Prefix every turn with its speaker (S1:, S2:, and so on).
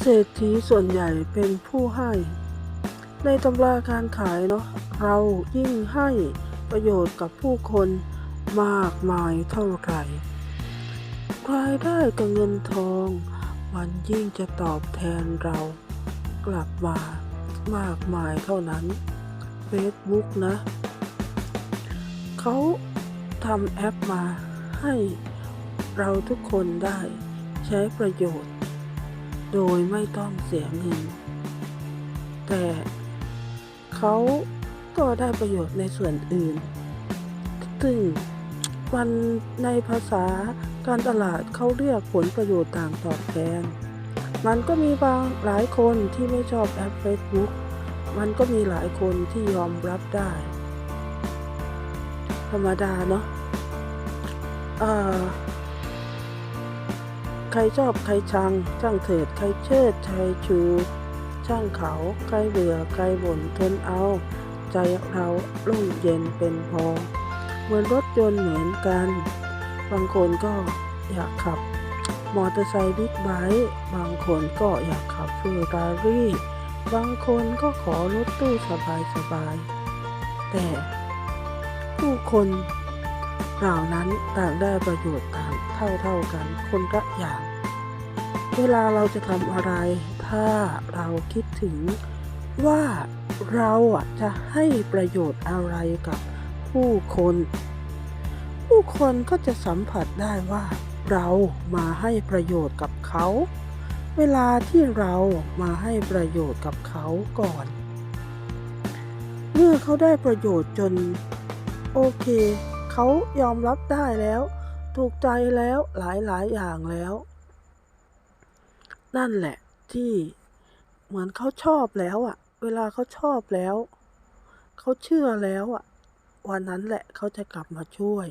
S1: เศรษฐีส่วนใหญ่เป็นผู้ให้ ในตำราการขายเนาะเรายิ่งให้ประโยชน์กับผู้คนมากมายเท่าไหร่รายได้กับเงินทอง มันยิ่งจะตอบแทนเรากลับมามากมายเท่านั้น Facebook นะ เขาทำแอปมาให้เราทุกคนได้ใช้ประโยชน์ โดยไม่ต้องเสียเงิน แต่เขาก็ได้ประโยชน์ในส่วนอื่น ซึ่งมันในภาษาการตลาดเขาเรียกผลประโยชน์ต่างตอบแทน มันก็มีบางหลายคนที่ไม่ชอบแอป Facebook มันก็มีหลายคนที่ยอมรับได้ ธรรมดาเนาะ เอ่อ รชอบใครชัง ช่างเถิดใครเชิดใครชู ช่างเขาใครเบื่อใครบ่นทนเอา ใจเราร่มเย็นเป็นพอ เหมือนรถยนต์เหมือนกัน บางคนก็อยากขับ มอเตอร์ไซค์บิ๊กไบค์บางคนก็อยากขับเฟอร์รารี่บางคนก็ขอรถตู้สบายสบายๆแต่ผู้คน เหล่านั้นต่างได้ประโยชน์ต่างเท่าเท่าๆกันคนละอย่าง เวลาเราจะทำอะไร ถ้าเราคิดถึงว่าเราจะให้ประโยชน์อะไรกับผู้คน ผู้คนก็จะสัมผัสได้ว่า เรามาให้ประโยชน์กับเขา เวลาที่เรามาให้ประโยชน์กับเขาก่อน เมื่อเขาได้ประโยชน์จน โอเค เขายอมรับได้แล้ว ถูกใจแล้วหลายหลายๆอย่างแล้ว นั่นแหละที่เหมือนเขาชอบแล้วอะเวลาเขาชอบแล้ว เขาเชื่อแล้วอะวันนั้นแหละเขาจะกลับมาช่วย